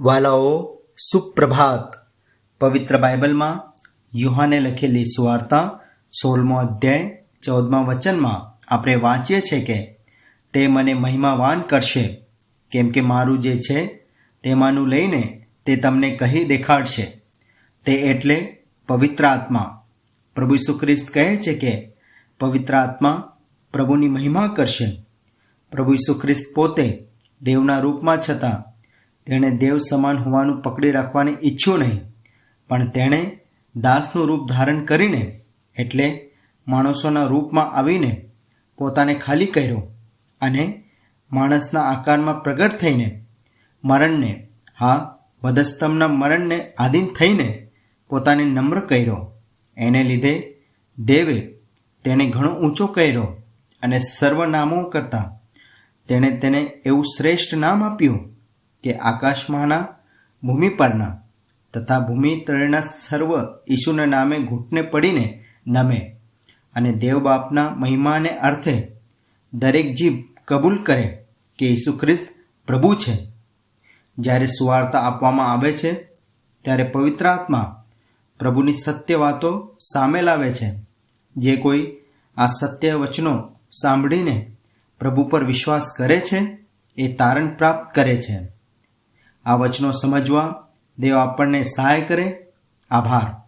વાલાઓ સુપ્રભાત. પવિત્ર બાઇબલમાં યુહાને લખેલી સુવાર્તા સોળમો અધ્યાય ચૌદમા વચનમાં આપણે વાંચીએ છીએ કે, તે મને મહિમાવાન કરશે, કેમ કે મારું જે છે તેમાંનું લઈને તે તમને કહી દેખાડશે. તે એટલે પવિત્ર આત્મા. પ્રભુ ખ્રિસ્ત કહે છે કે, પવિત્ર આત્મા પ્રભુની મહિમા કરશે. પ્રભુ ખ્રિસ્ત પોતે દેવના રૂપમાં છતાં તેણે દેવ સમાન હોવાનું પકડી રાખવાની ઈચ્છ્યું નહીં. પણ તેણે દાસનું રૂપ ધારણ કરીને, એટલે માણસોના રૂપમાં આવીને પોતાને ખાલી કર્યો અને માણસના આકારમાં પ્રગટ થઈને, મરણને, હા વધસ્તંભના મરણને આધીન થઈને પોતાને નમ્ર કર્યો. એને લીધે દેવે તેને ઘણો ઊંચો કર્યો અને સર્વનામો કરતાં તેણે તેને એવું શ્રેષ્ઠ નામ આપ્યું. કે આકાશમાંના, ભૂમિ પરના તથા ભૂમિ તળના સર્વ ઈશુના નામે ઘૂંટને પડીને નમે અને દેવ બાપના મહિમાને અર્થે દરેક જીભ કબૂલ કરે કે ઈસુ ખ્રિસ્ત પ્રભુ છે. જ્યારે સુવાર્તા આપવામાં આવે છે, ત્યારે પવિત્ર આત્મા પ્રભુની સત્ય વાતો સામે લાવે છે. જે કોઈ આ સત્ય વચનો સાંભળીને પ્રભુ પર વિશ્વાસ કરે છે, એ તારણ પ્રાપ્ત કરે છે. આ વચનો સમજવા દેવ આપણને સહાય કરે. આભાર.